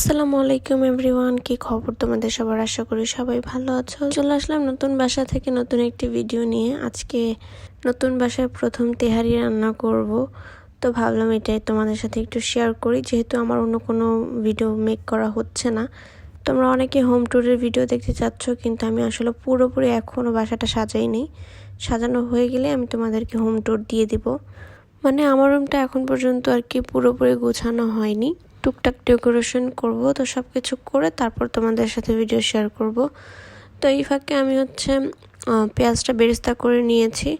আসসালামু আলাইকুম এভরিওয়ান, কি খবর তোমাদের সবার? আশা করি সবাই ভালো আছো। চলে আসলাম নতুন বাসা থেকে নতুন একটি ভিডিও নিয়ে। আজকে নতুন বাসায় প্রথম তেহারি রান্না করব। তো ভাবলাম এটাই তোমাদের সাথে একটু শেয়ার করি। যেহেতু আমার অন্য কোনো ভিডিও মেক করা হচ্ছে না। তোমরা অনেকে হোম ট্যুরের ভিডিও দেখতে চাচ্ছ, কিন্তু আমি আসলে পুরোপুরি এখনও বাসাটা সাজাইনি। সাজানো হয়ে গেলে আমি তোমাদেরকে হোম ট্যুর দিয়ে দিব। মানে আমার রুমটা এখন পর্যন্ত আর কি পুরোপুরি গোছানো হয়নি। টুকটাক ডেকোরেশন করব, তো সব কিছু করে তারপর তোমাদের সাথে ভিডিও শেয়ার করব। তো এই ফাঁকে আমি হচ্ছে পেঁয়াজটা বেরেস্তা করে নিয়েছি।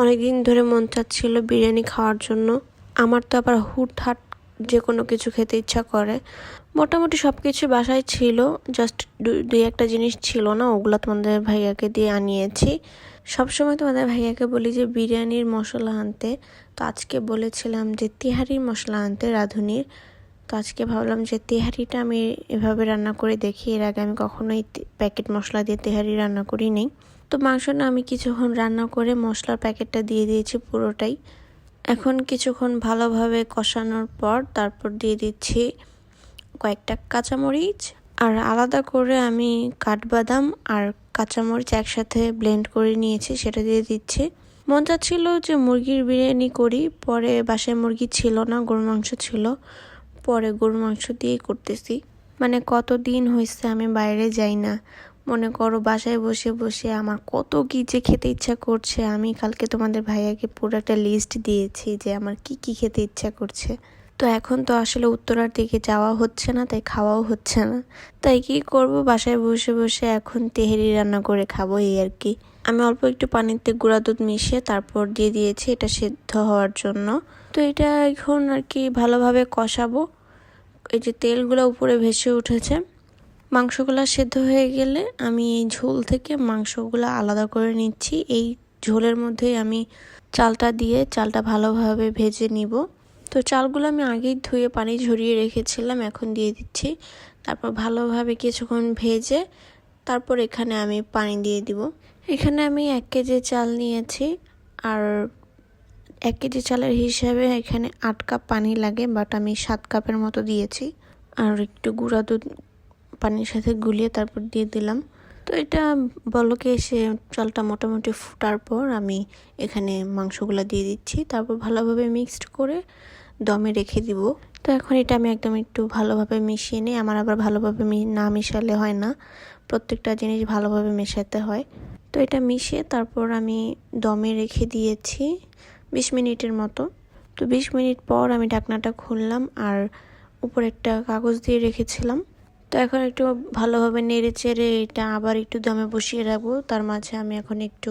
অনেক দিন ধরে মন চাচ্ছিল বিরিয়ানি খাওয়ার জন্য। আমার তো আবার হুটহাট যে কোনো কিছু খেতে ইচ্ছা করে। মোটামুটি সব কিছু বাসায় ছিল জাস্ট দুই একটা জিনিস ছিল না, ওগুলো তোমাদের ভাইয়াকে দিয়ে আনিয়েছি। সবসময় তোমাদের ভাইয়াকে বলি যে বিরিয়ানির মশলা আনতে। তো আজকে বলেছিলাম যে তিহারির মশলা আনতে রাঁধুনির। তো আজকে ভাবলাম যে তেহারিটা আমি এভাবে রান্না করে দেখি। এর আগে আমি কখনোই প্যাকেট মশলা দিয়ে তেহারি রান্না করি নেই। তো মাংসটা আমি কিছুক্ষণ রান্না করে মশলার প্যাকেটটা দিয়ে দিয়েছি পুরোটাই। এখন কিছুক্ষণ ভালোভাবে কষানোর পর তারপর দিয়ে দিচ্ছি কয়েকটা কাঁচামরিচ। আর আলাদা করে আমি কাঠবাদাম আর কাঁচামরিচ একসাথে ব্লেন্ড করে নিয়েছি, সেটা দিয়ে দিচ্ছি। মন চাচ্ছিল যে মুরগির বিরিয়ানি করি, পরে বাসায় মুরগি ছিল না গরু মাংস ছিল। পরে গরু মাংস দিয়েই করতেছি। মানে কত দিন হয়েছে আমি বাইরে যাই না। মনে করো বাসায় বসে বসে আমার কত কি যে খেতে ইচ্ছা করছে। আমি কালকে তোমাদের ভাইয়াকে পুরো একটা লিস্ট দিয়েছি যে আমার কি কি খেতে ইচ্ছা করছে। তো এখন তো আসলে উত্তরার দিকে যাওয়া হচ্ছে না, তাই খাওয়াও হচ্ছে না। তাই কি করব? বাসায় বসে বসে এখন তেহেরি রান্না করে খাব এই আর কি। আমি অল্প একটু পানিতে গুঁড়া দুধ মিশিয়ে তারপর দিয়ে দিয়েছি, এটা সেদ্ধ হওয়ার জন্য। তো এটা এখন আর কি ভালোভাবে কষাবো। এই যে তেলগুলো উপরে ভেসে উঠেছে, মাংসগুলো সেদ্ধ হয়ে গেলে আমি এই ঝোল থেকে মাংসগুলো আলাদা করে নিচ্ছি। এই ঝোলের মধ্যেই আমি চালটা দিয়ে চালটা ভালোভাবে ভেজে নিব। তো চালগুলো আমি আগেই ধুয়ে পানি ঝরিয়ে রেখেছিলাম, এখন দিয়ে দিচ্ছি। তারপর ভালোভাবে কিছুক্ষণ ভেজে তারপর এখানে আমি পানি দিয়ে দিব। এখানে আমি এক কেজি চাল নিয়েছি। আর এক কেজি চালের হিসাবে এখানে আট কাপ পানি লাগে বাট আমি সাত কাপের মতো দিয়েছি। আর একটু গুঁড়া দুধ পানির সাথে গুলিয়ে তারপর দিয়ে দিলাম। তো এটা বলকে এসে চালটা মোটামুটি ফুটার পর আমি এখানে মাংসগুলো দিয়ে দিচ্ছি। তারপর ভালোভাবে মিক্সড করে দমে রেখে দিব। তো এখন এটা আমি একদম একটু ভালোভাবে মিশিয়ে নিই। আমার আবার ভালোভাবে না মিশালে হয় না। প্রত্যেকটা জিনিস ভালোভাবে মেশাতে হয়। তো এটা মিশিয়ে তারপর আমি দমে রেখে দিয়েছি বিশ মিনিটের মতো। তো বিশ মিনিট পর আমি ঢাকনাটা খুললাম আর উপরে একটা কাগজ দিয়ে রেখেছিলাম। তো এখন একটু ভালোভাবে নেড়ে চেড়ে এটা আবার একটু দমে বসিয়ে রাখব। তার মাঝে আমি এখন একটু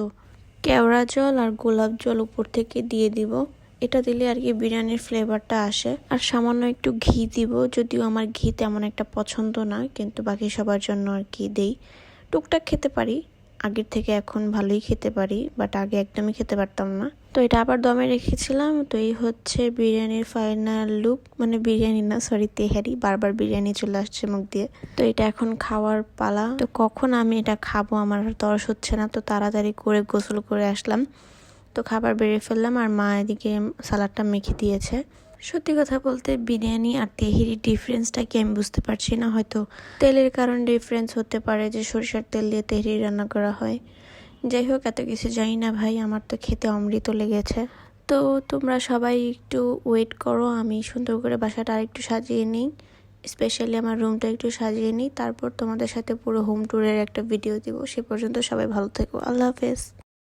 কেওড়া জল আর গোলাপ জল উপর থেকে দিয়ে দিব। এটা দিলে আর কি বিরিয়ানির ফ্লেভারটা আসে। আর সামান্য একটু ঘি দিব, যদিও আমার ঘি তেমন একটা পছন্দ না, কিন্তু বাকি সবার জন্য আর কি দেই। টুকটাক খেতে পারি, আগের থেকে এখন ভালোই খেতে পারি বাট আগে একদমই খেতে পারতাম না। তো এটা আবার দমে রেখেছিলাম, তো এই হচ্ছে বিরিয়ানির ফাইনাল লুক মানে বিরিয়ানি না সরি তেহারি। বারবার বিরিয়ানি চলে আসছে মুখ দিয়ে। তো এটা এখন খাওয়ার পালা। তো কখন আমি এটা খাব আমার তরস হচ্ছে না, তো তাড়াতাড়ি করে গোসল করে আসলাম। তো খাবার বেড়ে ফেললাম আর মা এদিকে সালাডটা মেখে দিয়েছে। সত্যি কথা বলতে বিরিয়ানি আর তেহেরির ডিফারেন্সটা কি আমি বুঝতে পারছি না। হয়তো তেলের কারণ ডিফারেন্স হতে পারে যে সরিষার তেল দিয়ে তেহরি রান্না করা হয়। যাই হোক, এত কিছু জানি না ভাই, আমার তো খেতে অমৃত লেগেছে। তো তোমরা সবাই একটু ওয়েট করো, আমি সুন্দর করে বাসাটা আরেকটু সাজিয়ে নিই। স্পেশালি আমার রুমটা একটু সাজিয়ে নিই। তারপর তোমাদের সাথে পুরো হোম ট্যুরের একটা ভিডিও দিব। সে পর্যন্ত সবাই ভালো থেকো। আল্লাহ হাফেজ।